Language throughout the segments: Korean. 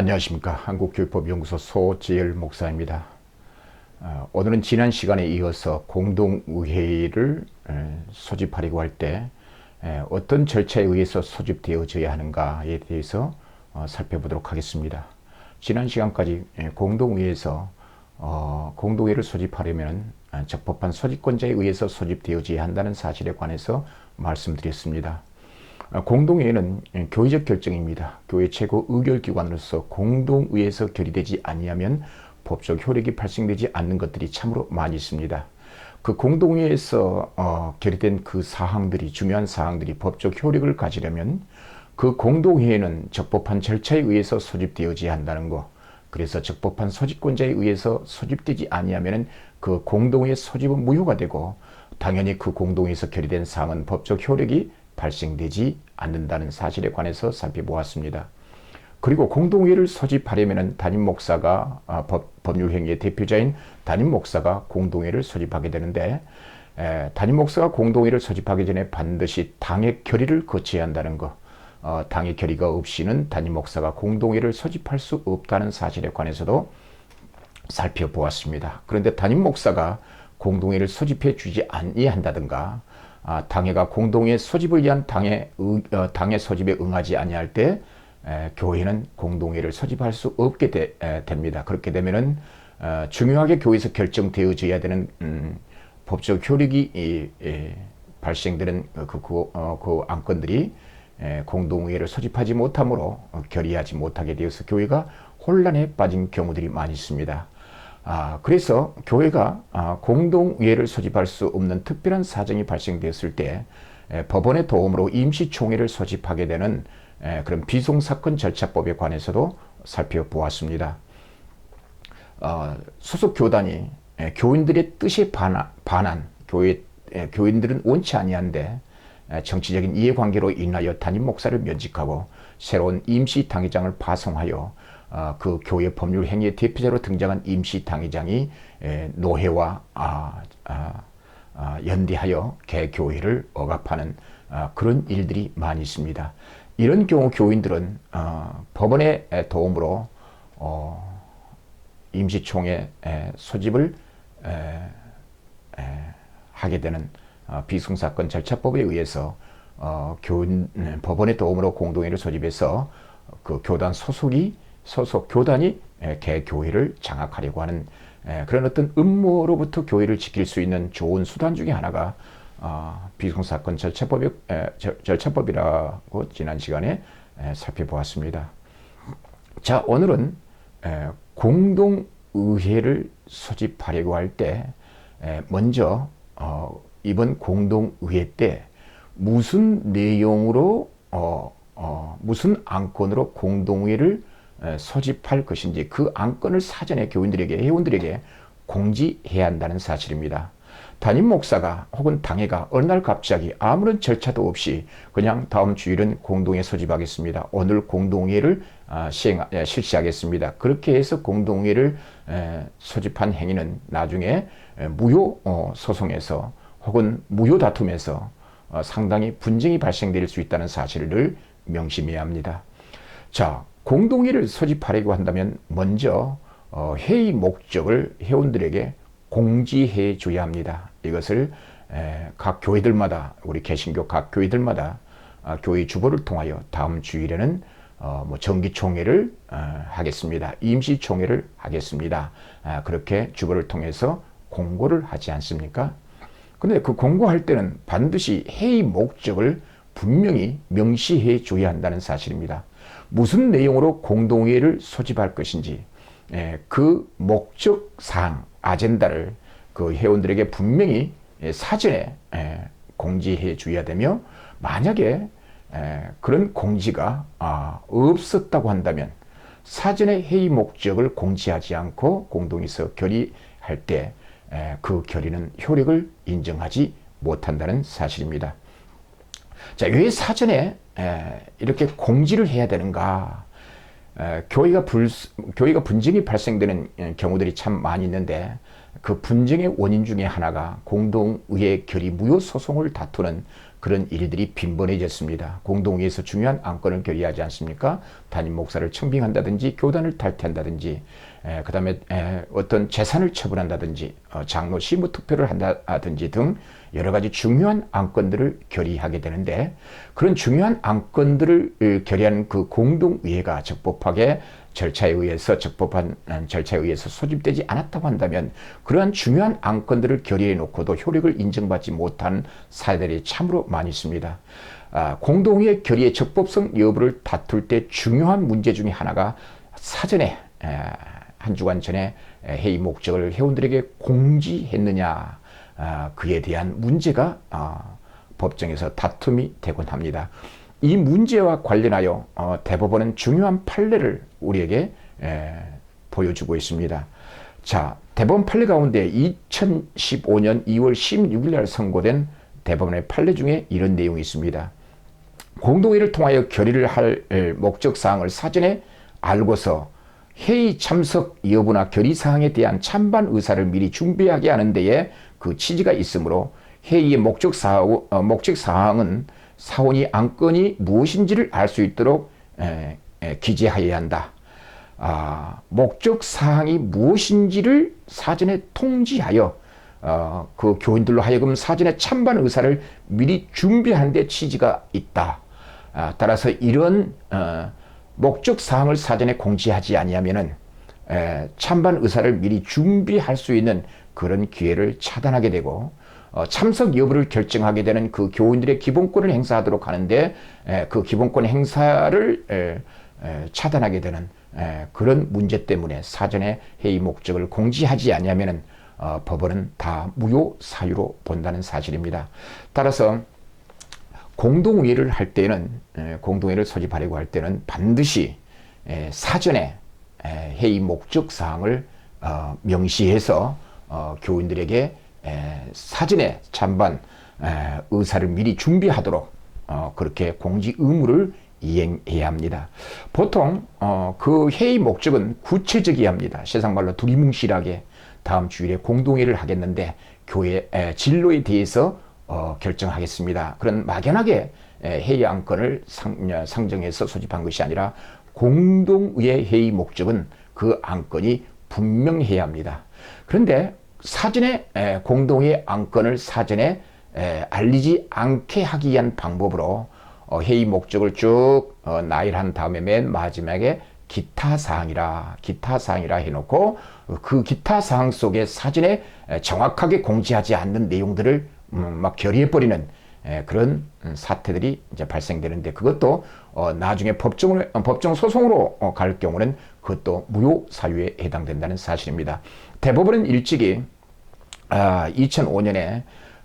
안녕하십니까. 한국교육법연구소 소재열 목사입니다. 어, 오늘은 지난 시간에 이어서 공동의회를 에, 소집하려고 할 때 어떤 절차에 의해서 소집되어져야 하는가에 대해서 어, 살펴보도록 하겠습니다. 지난 시간까지 에, 공동의회에서 어, 공동회를 소집하려면 아, 적법한 소집권자에 의해서 소집되어져야 한다는 사실에 관해서 말씀드렸습니다. 아, 공동회의는 교회적 결정입니다. 교회 최고 의결기관으로서 공동의에서 결의되지 아니하면 법적 효력이 발생되지 않는 것들이 참으로 많이 있습니다. 그 공동회에서 어, 결의된 그 사항들이 중요한 사항들이 법적 효력을 가지려면 그 공동회의는 적법한 절차에 의해서 소집되어져야 한다는 것. 그래서 적법한 소집권자에 의해서 소집되지 아니하면 그 공동회의 소집은 무효가 되고 당연히 그 공동회에서 결의된 사항은 법적 효력이 발생되지 않는다는 사실에 관해서 살펴보았습니다. 그리고 공동회를 소집하려면 담임 목사가 아, 법, 법률 행위의 대표자인 담임 목사가 공동회를 소집하게 되는데 에, 담임 목사가 공동회를 소집하기 전에 반드시 당의 결의를 거쳐야 한다는 것. 어, 당의 결의가 없이는 담임 목사가 공동회를 소집할 수 없다는 사실에 관해서도 살펴보았습니다. 그런데 담임 목사가 공동회를 소집해 주지 아니한다든가 아, 당회가 공동의 소집을 위한 당의, 어, 당의 소집에 응하지 아니할 때 에, 교회는 공동회를 소집할 수 없게 되, 에, 됩니다. 그렇게 되면은 어, 중요하게 교회에서 결정되어져야 되는 음, 법적 효력이 이, 이, 발생되는 그, 그, 어, 그 안건들이 에, 공동회를 소집하지 못함으로 어, 결의하지 못하게 되어서 교회가 혼란에 빠진 경우들이 많이 있습니다. 아, 그래서 교회가 아, 공동의회를 소집할 수 없는 특별한 사정이 발생되었을 때 에, 법원의 도움으로 임시총회를 소집하게 되는 에, 그런 비송사건 절차법에 관해서도 살펴보았습니다. 어, 소속 교단이 에, 교인들의 뜻에 반한, 반한 교회 에, 교인들은 원치 아니한데 에, 정치적인 이해관계로 인하여 담임 목사를 면직하고 새로운 임시 당회장을 파송하여 어, 그 교회 법률 행위의 대표자로 등장한 임시 당회장이 에, 노회와 아, 아, 아, 연대하여 개교회를 억압하는 아, 그런 일들이 많이 있습니다. 이런 경우 교인들은 어, 법원의 도움으로 어, 임시총회 소집을 에, 에, 하게 되는 어, 비승사건 절차법에 의해서 어, 교인 법원의 도움으로 공동회를 소집해서 그 교단 소속이 소속 교단이 개교회를 장악하려고 하는 그런 어떤 음모로부터 교회를 지킬 수 있는 좋은 수단 중에 하나가 어, 비송사건 절차법이, 절차법이라고 지난 시간에 살펴보았습니다. 자, 오늘은 공동의회를 소집하려고 할 때 먼저 어, 이번 공동의회 때 무슨 내용으로 어, 어, 무슨 안건으로 공동회를 소집할 것인지 그 안건을 사전에 교인들에게 회원들에게 공지해야 한다는 사실입니다. 담임 목사가 혹은 당회가 어느 날 갑자기 아무런 절차도 없이 그냥 다음 주일은 공동회 소집하겠습니다. 오늘 공동회를 아, 시행, 실시하겠습니다. 그렇게 해서 공동회를 소집한 행위는 나중에 무효 어, 소송에서 혹은 무효 다툼에서 어, 상당히 분쟁이 발생될 수 있다는 사실을 명심해야 합니다. 자, 공동회를 소집하려고 한다면 먼저 어, 회의 목적을 회원들에게 공지해 줘야 합니다. 이것을 에, 각 교회들마다 우리 개신교 각 교회들마다 아, 교회 주보를 통하여 다음 주일에는 어, 뭐 정기총회를 어, 하겠습니다. 임시총회를 하겠습니다. 아, 그렇게 주보를 통해서 공고를 하지 않습니까? 근데 그 공고할 때는 반드시 회의 목적을 분명히 명시해 줘야 한다는 사실입니다. 무슨 내용으로 공동회를 소집할 것인지 예, 그 목적 사항 아젠다를 그 회원들에게 분명히 예, 사전에 예, 공지해 줘야 되며 만약에 그런 공지가 아, 없었다고 한다면 사전에 회의 목적을 공지하지 않고 공동에서 결의할 때 그 결의는 효력을 인정하지 못한다는 사실입니다. 자, 왜 사전에 이렇게 공지를 해야 되는가? 교회가 불, 교회가 분쟁이 발생되는 경우들이 참 많이 있는데 그 분쟁의 원인 중에 하나가 공동의회 결의 무효 소송을 다투는 그런 일들이 빈번해졌습니다. 공동회에서 중요한 안건을 결의하지 않습니까? 담임 목사를 청빙한다든지 교단을 탈퇴한다든지 에, 그 다음에 에, 어떤 재산을 처분한다든지 어, 장로 시무 투표를 한다든지 등 여러 가지 중요한 안건들을 결의하게 되는데 그런 중요한 안건들을 어, 결의하는 그 공동의회가 적법하게 절차에 의해서 적법한 절차에 의해서 소집되지 않았다고 한다면 그러한 중요한 안건들을 결의해 놓고도 효력을 인정받지 못한 사례들이 참으로 많이 있습니다. 아, 공동의회 결의의 적법성 여부를 다툴 때 중요한 문제 중에 하나가 사전에 에, 한 주간 전에 회의 목적을 회원들에게 공지했느냐 아, 그에 대한 문제가 아, 법정에서 다툼이 되곤 합니다. 이 문제와 관련하여 어, 대법원은 중요한 판례를 우리에게 에, 보여주고 있습니다. 자, 대법원 판례 가운데 2015년 2월 16일 날 선고된 대법원의 판례 중에 이런 내용이 있습니다. 공동회를 통하여 결의를 할 목적 사항을 사전에 알고서 회의 참석 여부나 결의 사항에 대한 찬반 의사를 미리 준비하게 하는 데에 그 취지가 있으므로 회의의 목적 사항, 어, 목적 사항은 사원이 안건이 무엇인지를 알 수 있도록 에, 에, 기재하여야 한다. 아, 목적 사항이 무엇인지를 사전에 통지하여 어, 그 교인들로 하여금 사전에 찬반 의사를 미리 준비하는 데 취지가 있다. 아, 따라서 이런 어, 목적 사항을 사전에 공지하지 아니하면은 에, 찬반 의사를 미리 준비할 수 있는 그런 기회를 차단하게 되고 어, 참석 여부를 결정하게 되는 그 교인들의 기본권을 행사하도록 하는데 에, 그 기본권 행사를 에, 에, 차단하게 되는 에, 그런 문제 때문에 사전에 회의 목적을 공지하지 않으면은 어, 법원은 다 무효 사유로 본다는 사실입니다. 따라서 공동회의를 할 때는 에, 공동회의를 소집하려고 할 때는 반드시 에, 사전에 에, 회의 목적 사항을 어, 명시해서 어, 교인들에게 에, 사전에 찬반 에, 의사를 미리 준비하도록 어, 그렇게 공지 의무를 이행해야 합니다. 보통 어, 그 회의 목적은 구체적이어야 합니다. 세상 말로 두리뭉실하게 다음 주일에 공동회를 하겠는데 교회 에, 진로에 대해서 어, 결정하겠습니다. 그런 막연하게 에, 회의 안건을 상, 상정해서 소집한 것이 아니라 공동의 회의 목적은 그 안건이 분명해야 합니다. 그런데 사전에 에, 공동의 안건을 사전에 에, 알리지 않게 하기 위한 방법으로 어, 회의 목적을 쭉 어, 나열한 다음에 맨 마지막에 기타 사항이라 기타 사항이라 해놓고 그 기타 사항 속에 사전에 정확하게 공지하지 않는 내용들을 음, 막 결의해 버리는 그런 사태들이 이제 발생되는데 그것도 어, 나중에 법정을 어, 법정 소송으로 어, 갈 경우는 그것도 무효 사유에 해당된다는 사실입니다. 대법원은 일찍이 아, 2005년에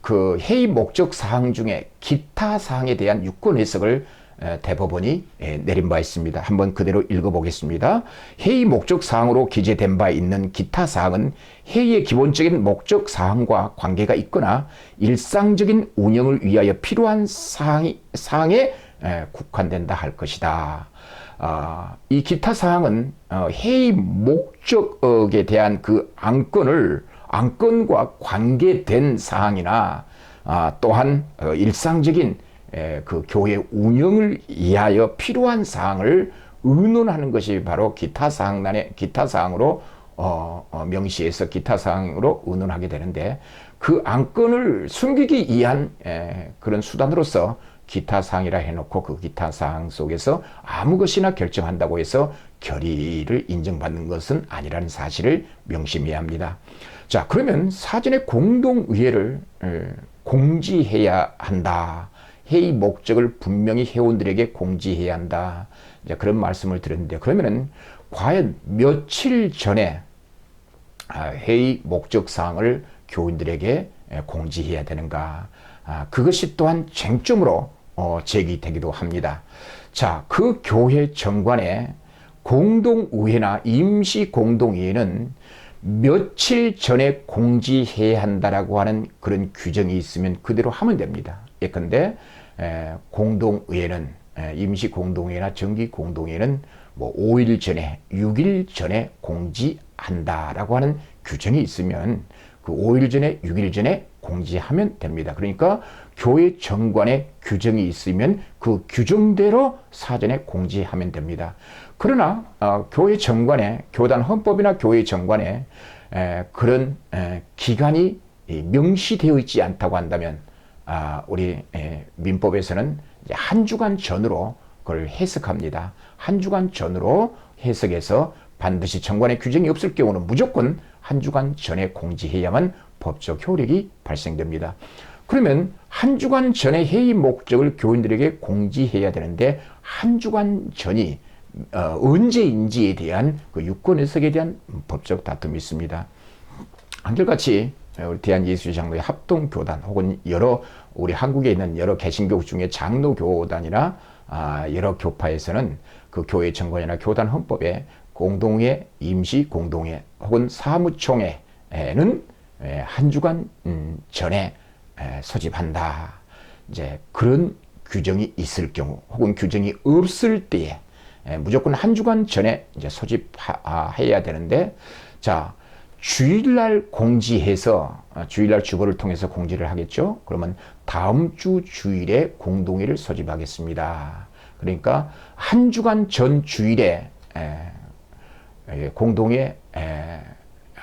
그 회의 목적 사항 중에 기타 사항에 대한 유권 해석을 대법원이 내린 바 있습니다. 한번 그대로 읽어보겠습니다. 회의 목적 사항으로 기재된 바 있는 기타 사항은 회의의 기본적인 목적 사항과 관계가 있거나 일상적인 운영을 위하여 필요한 사항이, 사항에 국한된다 할 것이다. 아, 이 기타 사항은 어, 회의 목적에 대한 그 안건을 안건과 관계된 사항이나 아, 또한 어, 일상적인 에, 그 교회 운영을 위하여 필요한 사항을 의논하는 것이 바로 기타 사항란의 기타 사항으로 어, 어, 명시해서 기타 사항으로 의논하게 되는데 그 안건을 숨기기 위한 에, 그런 수단으로서 기타 사항이라 해놓고 그 기타 사항 속에서 아무 것이나 결정한다고 해서 결의를 인정받는 것은 아니라는 사실을 명심해야 합니다. 자, 그러면 사전에 공동의회를 공지해야 한다. 회의 목적을 분명히 회원들에게 공지해야 한다. 이제 그런 말씀을 드렸는데 그러면은 과연 며칠 전에 아, 회의 목적 사항을 교인들에게 공지해야 되는가? 아, 그것이 또한 쟁점으로 어, 제기되기도 합니다. 자, 그 교회 정관에 공동의회나 임시공동의회는 며칠 전에 공지해야 한다라고 하는 그런 규정이 있으면 그대로 하면 됩니다. 예컨대 공동의회는 임시 공동회나 정기 공동회는 뭐 5일 전에 6일 전에 공지한다라고 하는 규정이 있으면 그 5일 전에 6일 전에 공지하면 됩니다. 그러니까 교회 정관에 규정이 있으면 그 규정대로 사전에 공지하면 됩니다. 그러나 어, 교회 정관에 교단 헌법이나 교회 정관에 에, 그런 에, 기간이 명시되어 있지 않다고 한다면 아, 우리 에, 민법에서는 한 주간 전으로 그걸 해석합니다. 한 주간 전으로 해석해서 반드시 정관의 규정이 없을 경우는 무조건 한 주간 전에 공지해야만 법적 효력이 발생됩니다. 그러면 한 주간 전에 회의 목적을 교인들에게 공지해야 되는데 한 주간 전이 어, 언제인지에 대한 그 유권 해석에 대한 법적 다툼이 있습니다. 한결같이 우리 대한예수의 장로의 합동교단 혹은 여러 우리 한국에 있는 여러 개신교 중에 장로교단이나 아, 여러 교파에서는 그 교회 정권이나 교단 헌법에 공동회, 임시 공동회 혹은 사무총회는 한 주간 음, 전에 소집한다. 이제 그런 규정이 있을 경우 혹은 규정이 없을 때에 무조건 한 주간 전에 이제 소집해야 되는데 자 주일날 공지해서 아, 주일날 주보를 통해서 공지를 하겠죠. 그러면 다음 주 주일에 공동회를 소집하겠습니다. 그러니까 한 주간 전 주일에 공동회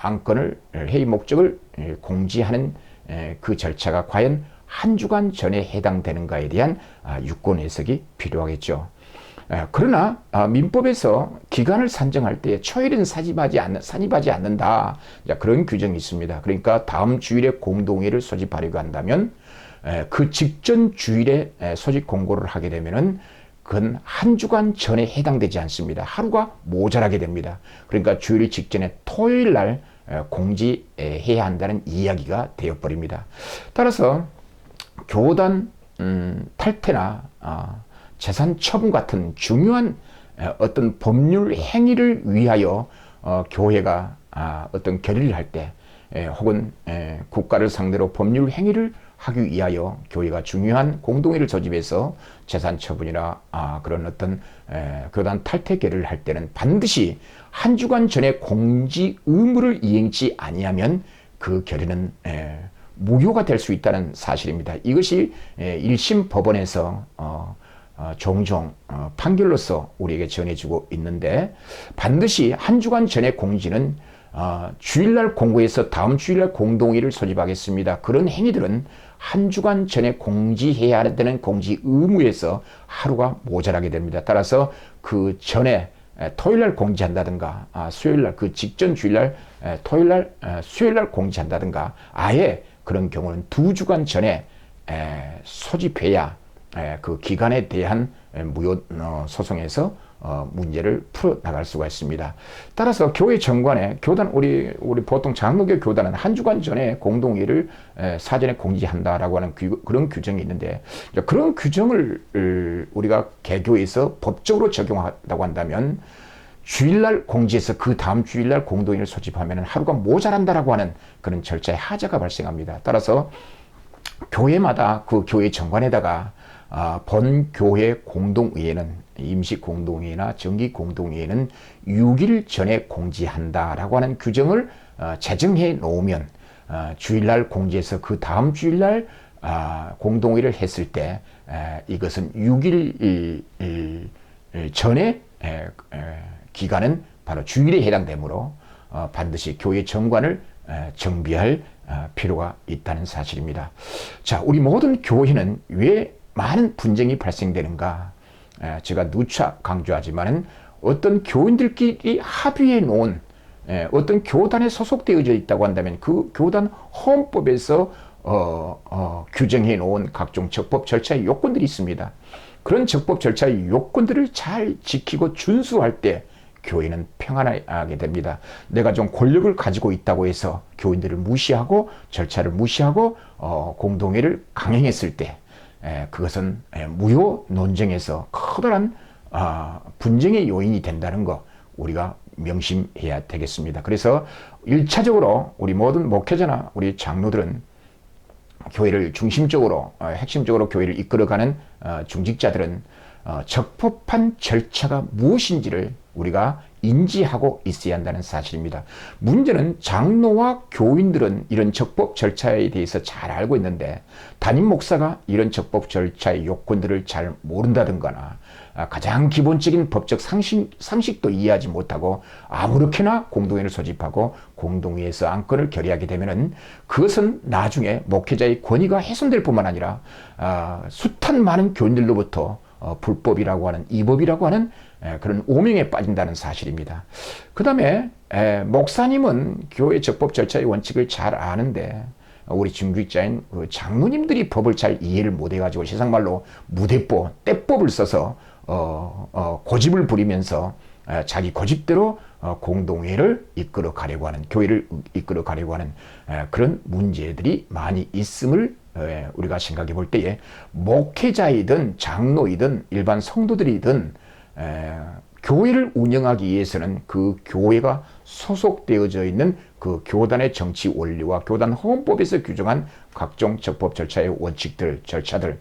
안건을 회의 목적을 공지하는 그 절차가 과연 한 주간 전에 해당되는가에 대한 아, 유권 해석이 필요하겠죠. 그러나 아, 민법에서 기간을 산정할 때 초일은 사집하지 않는, 산입하지 않는다. 그런 규정이 있습니다. 그러니까 다음 주일에 공동회를 소집하려고 한다면 그 직전 주일에 소집 공고를 하게 되면은 그건 한 주간 전에 해당되지 않습니다. 하루가 모자라게 됩니다. 그러니까 주일 직전에 토요일 날 공지해야 한다는 이야기가 되어버립니다. 따라서 교단 음, 탈퇴나 어, 재산 처분 같은 중요한 어떤 법률 행위를 위하여 어, 교회가 아, 어떤 결의를 할 때 혹은 국가를 상대로 법률 행위를 하기 위하여 교회가 중요한 공동회를 조집해서 재산 처분이나 아, 그런 어떤 에, 교단 탈퇴계를 할 때는 반드시 한 주간 전에 공지 의무를 이행치 아니하면 그 결의는 에, 무효가 될 수 있다는 사실입니다. 이것이 에, 1심 법원에서 어, 어, 종종 어, 판결로서 우리에게 전해주고 있는데 반드시 한 주간 전에 공지는 어, 주일날 공고해서 다음 주일날 공동회를 소집하겠습니다. 그런 행위들은 한 주간 전에 공지해야 되는 공지 의무에서 하루가 모자라게 됩니다. 따라서 그 전에 토요일날 공지한다든가 아, 수요일날 그 직전 주일날 토요일날 수요일날 공지한다든가 아예 그런 경우는 두 주간 전에 소집해야 그 기간에 대한 무효 어, 소송에서 어, 문제를 풀어 나갈 수가 있습니다. 따라서 교회 정관에 교단 우리 우리 보통 장로교 교단은 한 주간 전에 공동회를 에, 사전에 공지한다라고 하는 규, 그런 규정이 있는데 그런 규정을 우리가 개교에서 법적으로 적용한다고 한다면 주일날 공지해서 그 다음 주일날 공동회를 소집하면 하루가 모자란다라고 하는 그런 절차의 하자가 발생합니다. 따라서 교회마다 그 교회 정관에다가 아, 본 교회 공동회는 임시 공동회나 정기 공동회는 6일 전에 공지한다라고 하는 규정을 어, 제정해 놓으면 어, 주일날 공지해서 그 다음 주일날 아, 공동회를 했을 때 이것은 6일 전에 기간은 바로 주일에 해당되므로 어, 반드시 교회 정관을 정비할 필요가 있다는 사실입니다. 자, 우리 모든 교회는 왜 많은 분쟁이 발생되는가? 제가 누차 강조하지만은 어떤 교인들끼리 합의해 놓은 어떤 교단에 소속되어져 있다고 한다면 그 교단 헌법에서 어, 어, 규정해 놓은 각종 적법 절차의 요건들이 있습니다. 그런 적법 절차의 요건들을 잘 지키고 준수할 때 교회는 평안하게 됩니다. 내가 좀 권력을 가지고 있다고 해서 교인들을 무시하고 절차를 무시하고 어, 공동회를 강행했을 때 그것은 무효 논쟁에서 커다란 아, 분쟁의 요인이 된다는 거 우리가 명심해야 되겠습니다. 그래서 1차적으로 우리 모든 목회자나 우리 장로들은 교회를 중심적으로 어, 핵심적으로 교회를 이끌어가는 어, 중직자들은 어, 적법한 절차가 무엇인지를 우리가 인지하고 있어야 한다는 사실입니다. 문제는 장로와 교인들은 이런 적법 절차에 대해서 잘 알고 있는데 담임 목사가 이런 적법 절차의 요건들을 잘 모른다든가나 아, 가장 기본적인 법적 상식, 상식도 이해하지 못하고 아무렇게나 공동회를 소집하고 공동회에서 안건을 결의하게 되면은 그것은 나중에 목회자의 권위가 훼손될 뿐만 아니라 아, 숱한 많은 교인들로부터 어, 불법이라고 하는 이법이라고 하는 에, 그런 오명에 빠진다는 사실입니다. 그 다음에 목사님은 교회 적법 절차의 원칙을 잘 아는데 우리 중주자인 그 장로님들이 법을 잘 이해를 못해가지고 세상 말로 무대법, 때법을 써서 어, 어, 고집을 부리면서 에, 자기 고집대로 어, 공동회를 이끌어 가려고 하는 교회를 이끌어 가려고 하는 에, 그런 문제들이 많이 있음을 에, 우리가 생각해 볼 때에 목회자이든 장로이든 일반 성도들이든 에, 교회를 운영하기 위해서는 그 교회가 소속되어져 있는 그 교단의 정치 원리와 교단 헌법에서 규정한 각종 적법 절차의 원칙들, 절차들,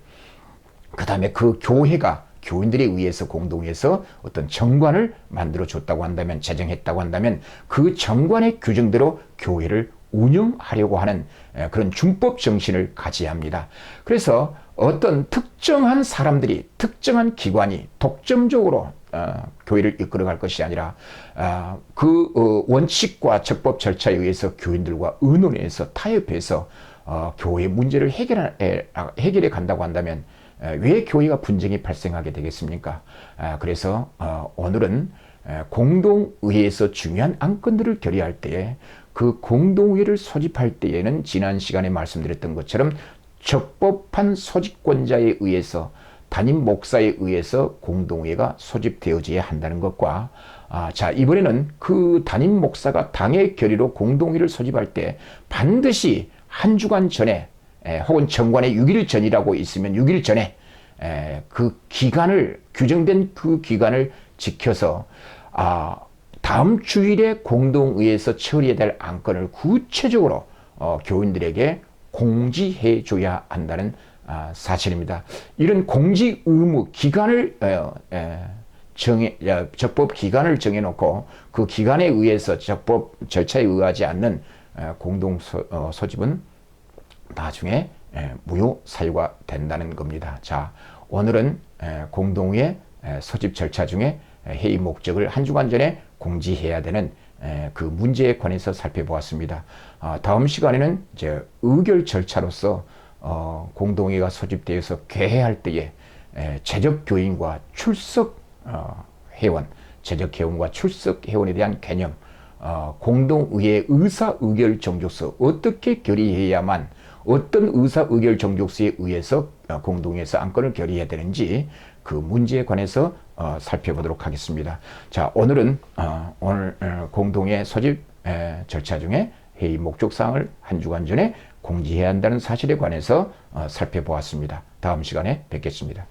그 다음에 그 교회가 교인들에 의해서 공동해서 어떤 정관을 만들어 줬다고 한다면 제정했다고 한다면 그 정관의 규정대로 교회를 운영하려고 하는 그런 준법 정신을 가져야 합니다. 그래서 어떤 특정한 사람들이 특정한 기관이 독점적으로 어, 교회를 이끌어갈 것이 아니라 어, 그 어, 원칙과 적법 절차에 의해서 교인들과 의논해서 타협해서 어, 교회 문제를 해결해, 해결해 간다고 한다면 왜 교회가 분쟁이 발생하게 되겠습니까? 그래서 어, 오늘은 공동의회에서 중요한 안건들을 결의할 때에 그 공동의회를 소집할 때에는 지난 시간에 말씀드렸던 것처럼 적법한 소집권자에 의해서 담임 목사에 의해서 공동회가 소집되어져야 한다는 것과 아, 자 이번에는 그 담임 목사가 당의 결의로 공동회를 소집할 때 반드시 한 주간 전에 에, 혹은 정관의 6일 전이라고 있으면 6일 전에 에, 그 기간을 규정된 그 기간을 지켜서 아, 다음 주일에 공동의에서 처리해야 될 안건을 구체적으로 어, 교인들에게 공지해 줘야 한다는 아, 사실입니다. 이런 공지 의무 기간을 어, 에, 정해 적법 기간을 정해놓고 그 기간에 의해서 적법 절차에 의하지 않는 공동 소, 어, 소집은 나중에 무효 사유가 된다는 겁니다. 자, 오늘은 공동의 소집 절차 중에 회의 목적을 한 주간 전에 공지해야 되는 그 문제에 관해서 살펴보았습니다. 아, 다음 시간에는 이제 의결 절차로서 어, 공동회가 소집되어서 개회할 때에 재적 교인과 출석 어, 회원, 재적 회원과 출석 회원에 대한 개념, 어, 공동의회 의사 의결 정족서 어떻게 결의해야만 어떤 의사 의결 정족서에 의해서 공동회에서 안건을 결의해야 되는지 그 문제에 관해서 어, 살펴보도록 하겠습니다. 자, 오늘은 어, 오늘 어, 공동회 소집 에, 절차 중에 회의 목적 사항을 한 주간 전에 공지해야 한다는 사실에 관해서 어, 살펴보았습니다. 다음 시간에 뵙겠습니다.